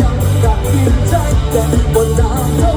ยังรักกินใจแต่บนน้ำ